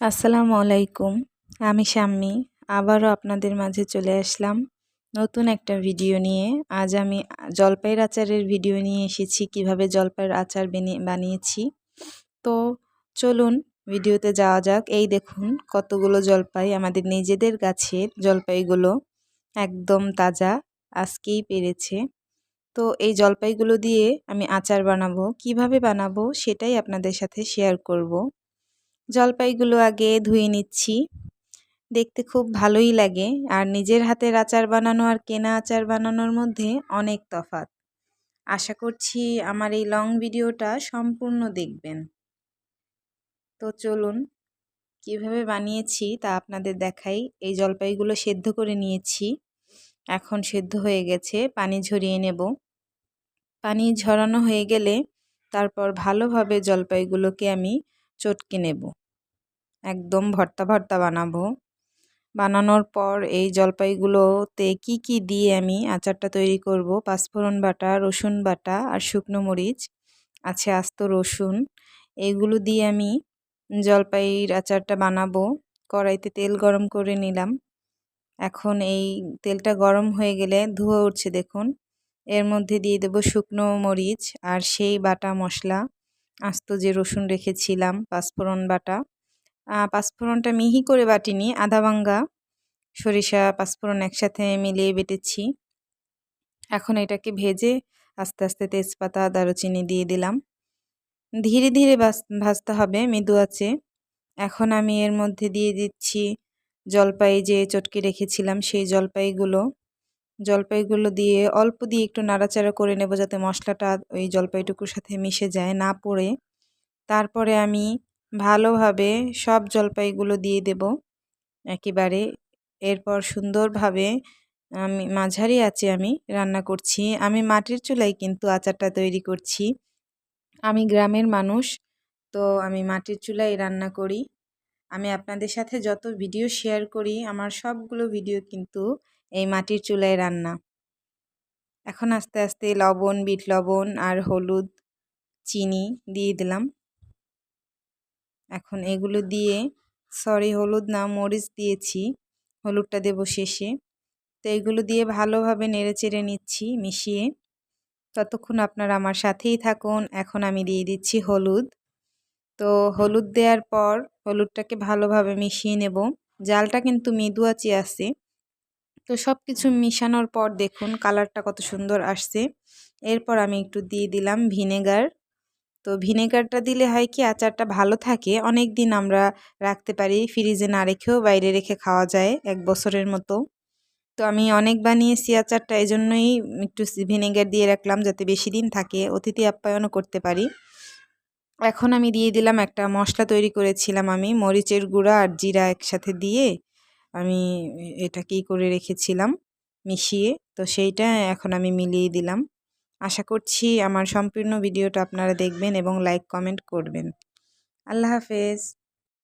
আসসালামু আলাইকুম, আমি শাম্মী। আবারও আপনাদের মাঝে চলে আসলাম নতুন একটা ভিডিও নিয়ে। আজ আমি জলপাইয়ের আচারের ভিডিও নিয়ে এসেছি, কীভাবে জলপাইয়ের আচার বানিয়েছি। তো চলুন ভিডিওতে যাওয়া যাক। এই দেখুন কতগুলো জলপাই আমাদের নিজেদের গাছের জলপাইগুলো একদম তাজা, আজকেই পেরেছে। তো এই জলপাইগুলো দিয়ে আমি আচার বানাবো। কীভাবে বানাবো সেটাই আপনাদের সাথে শেয়ার করব। জলপাইগুলো আগে ধুয়ে নিচ্ছি। দেখতে খুব ভালোই লাগে। আর নিজের হাতের আচার বানানো আর কেনা আচার বানানোর মধ্যে অনেক তফাত আশা করছি আমার এই লং ভিডিওটা সম্পূর্ণ দেখবেন। তো চলুন, কীভাবে বানিয়েছি তা আপনাদের দেখাই। এই জলপাইগুলো সেদ্ধ করে নিয়েছি। এখন সেদ্ধ হয়ে গেছে, পানি ঝরিয়ে নেব। পানি ঝরানো হয়ে গেলে তারপর ভালোভাবে জলপাইগুলোকে আমি চটকে নেব। একদম ভর্তা ভর্তা বানাবো। বানানোর পর এই জলপাইগুলোতে কি কি দিয়ে আমি আচারটা তৈরি করব? পাঁচফোড়ন বাটা, রসুন বাটা আর শুকনো মরিচ, আছে আস্ত রসুন। এগুলো দিয়ে আমি জলপাইয়ের আচারটা বানাবো। কড়াইতে তেল গরম করে নিলাম। এখন এই তেলটা গরম হয়ে গেলে ধুয়ে উঠছে দেখুন। এর মধ্যে দিয়ে দেব শুকনো মরিচ আর সেই বাটা মশলা। আস্ত যে রসুন রেখেছিলাম, পাঁচফোড়ন বাটা। পাঁচফোড়নটা মিহি করে বাটিনি আধা ভাঙ্গা সরিষা, পাঁচফোড়ন একসাথে মিলিয়ে বেটেছি। এখন এটাকে ভেজে আস্তে আস্তে তেজপাতা, দারুচিনি দিয়ে দিলাম। ধীরে ধীরে ভাজতে হবে মৃদু আছে এখন আমি এর মধ্যে দিয়ে দিচ্ছি জলপাই যে চটকে রেখেছিলাম সেই জলপাইগুলো। জলপাইগুলো দিয়ে অল্প দিয়ে একটু নাড়াচাড়া করে নেব যাতে মশলাটা ওই জলপাইটুকুর সাথে মিশে যায়, না পড়ে। তারপরে আমি ভালোভাবে সব জলপাইগুলো দিয়ে দেব। একেবারে এরপর সুন্দরভাবে আমি, মাঝারি আছে আমি রান্না করছি। আমি মাটির চুলায় কিন্তু আচারটা তৈরি করছি। আমি গ্রামের মানুষ, তো আমি মাটির চুলায় রান্না করি। আমি আপনাদের সাথে যত ভিডিও শেয়ার করি, আমার সবগুলো ভিডিও কিন্তু এই মাটির চুলায় রান্না। এখন আস্তে আস্তে লবণ, বিট লবণ আর হলুদ, চিনি দিয়ে দিলাম। এখন এগুলো দিয়ে সরি হলুদ না, মরিচ দিয়েছি, হলুদটা দেবো শেষে। তো এগুলো দিয়ে ভালোভাবে নেড়ে চেড়ে নিচ্ছি, মিশিয়ে। ততক্ষণ আপনারা আমার সাথেই থাকুন। এখন আমি দিয়ে দিচ্ছি হলুদ। তো হলুদ দেওয়ার পর হলুদটাকে ভালোভাবে মিশিয়ে নেব। জালটা কিন্তু মৃদুয়াচি আছে। তো সব কিছু মিশানোর পর দেখুন, কালারটা কত সুন্দর আসছে। এরপর আমি একটু দিয়ে দিলাম ভিনেগার। তো ভিনেগারটা দিলে হয় কি আচারটা ভালো থাকে। অনেক দিন আমরা রাখতে পারি, ফ্রিজে না রেখেও বাইরে রেখে খাওয়া যায় এক বছরের মতো। তো আমি অনেক বানিয়েছি আচারটা এই জন্যই একটু ভিনেগার দিয়ে রাখলাম যাতে বেশি দিন থাকে, অতিথি আপ্যায়নও করতে পারি। এখন আমি দিয়ে দিলাম একটা মশলা তৈরি করেছিলাম আমি, মরিচের গুঁড়া আর জিরা একসাথে দিয়ে আমি এটা কি করে রেখেছিলাম মিশিয়ে। তো সেইটা এখন আমি মিলিয়ে দিলাম। আশা করছি আমার সম্পূর্ণ ভিডিওটা আপনারা দেখবেন এবং লাইক কমেন্ট করবেন। আল্লাহ হাফেজ।